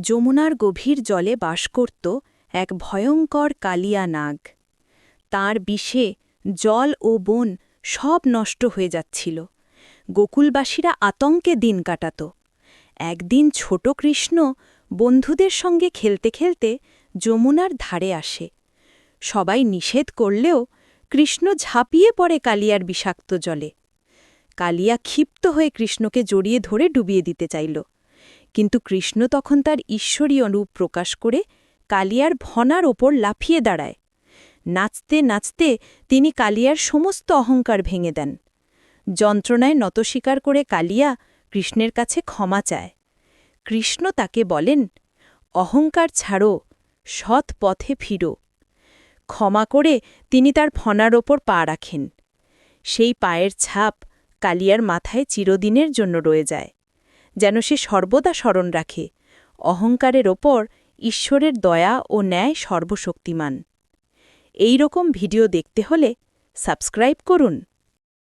যমুনার গভীর জলে বাস করত এক ভয়ঙ্কর কালিয়া নাগ। তাঁর বিষে জল ও বন সব নষ্ট হয়ে যাচ্ছিল। গোকুলবাসীরা আতঙ্কে দিন কাটাত। একদিন ছোট কৃষ্ণ বন্ধুদের সঙ্গে খেলতে খেলতে যমুনার ধারে আসে। সবাই নিষেধ করলেও কৃষ্ণ ঝাঁপিয়ে পড়ে কালিয়ার বিষাক্ত জলে। কালিয়া ক্ষিপ্ত হয়ে কৃষ্ণকে জড়িয়ে ধরে ডুবিয়ে দিতে চাইল। কিন্তু কৃষ্ণ তখন তার ঈশ্বরীয় রূপ প্রকাশ করে কালিয়ার ভনার ওপর লাফিয়ে দাঁড়ায়। নাচতে নাচতে তিনি কালিয়ার সমস্ত অহংকার ভেঙে দেন। যন্ত্রণায় নতস্বীকার করে কালিয়া কৃষ্ণের কাছে ক্ষমা চায়। কৃষ্ণ তাকে বলেন, অহংকার ছাড়ো, সৎ পথে ফিরো। ক্ষমা করে তিনি তার ফনার ওপর পা রাখেন। সেই পায়ের ছাপ কালিয়ার মাথায় চিরদিনের জন্য রয়ে যায়। যেন সে সর্বদা স্মরণ রাখে। অহংকারের ওপর ঈশ্বরের দয়া ও ন্যায় সর্বশক্তিমান। এই রকম ভিডিও দেখতে হলে সাবস্ক্রাইব করুন।